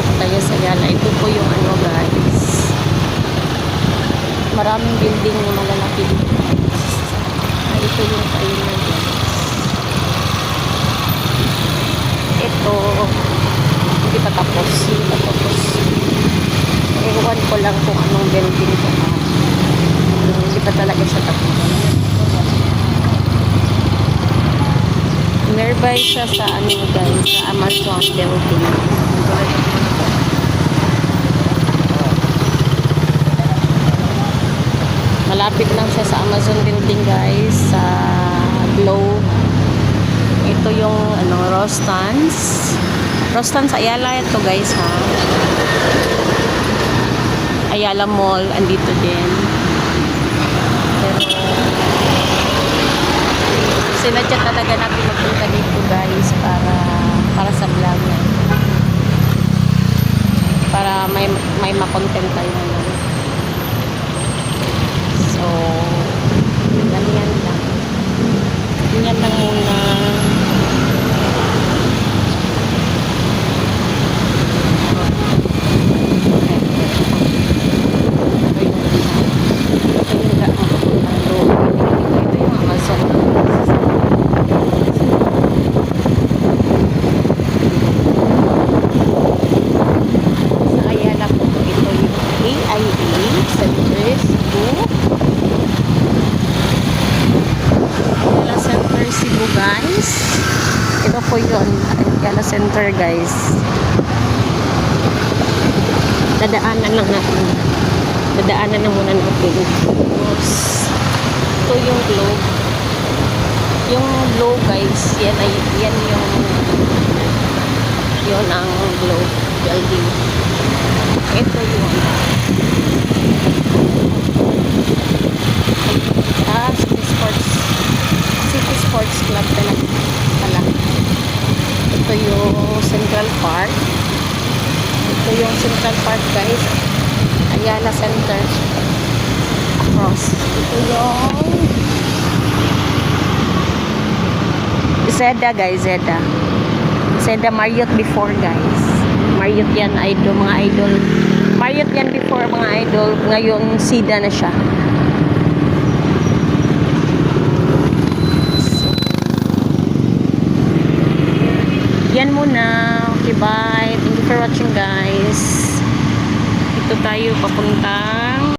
dito po tayo sa Yala. Ito po yung ano guys. Maraming building na malalaki dito. Ay, ito yung kainan guys. Ito, hindi pa tapos. Hindi pa tapos. Ewan ko lang kung anong building ko. Hindi pa talaga siya tapos. Nearby siya sa ano guys, sa Amazon building. Malapit lang siya sa Amazon building guys, sa Glow. Ito yung ano, Rostans. Rostans Ayala ito guys ha. Ayala Mall, andito din. Pero, sinadya talaga na pinupunta dito guys para para sa vlog na. Para may may makontent tayo naman. So, yan yan lang. Yan lang muna. Ito yung ga- ang loob. Ito yung Amazon. Sa Ayala po, ito yung AIA Center Cebu. Ayala Center Cebu guys. Ito po yun. Ayala Center guys. Dadaanan lang natin. Dadaanan na muna natin. Tapos, ito yung globe. Yung globe guys, yan ay yan yung yun ang globe building. Ito yung ah, Sports City Sports Club talaga pala. Ito yung Central Park. Ito yung Central Park guys. Ayala Center. Across. Ito yung Zeda guys, Zeda. Zeda Marriott before guys. Marriott yan idol, mga idol. Marriott yan before mga idol. Ngayon Sida na siya. Yan muna. Okay, bye. Thank you for watching guys. Ito tayo papunta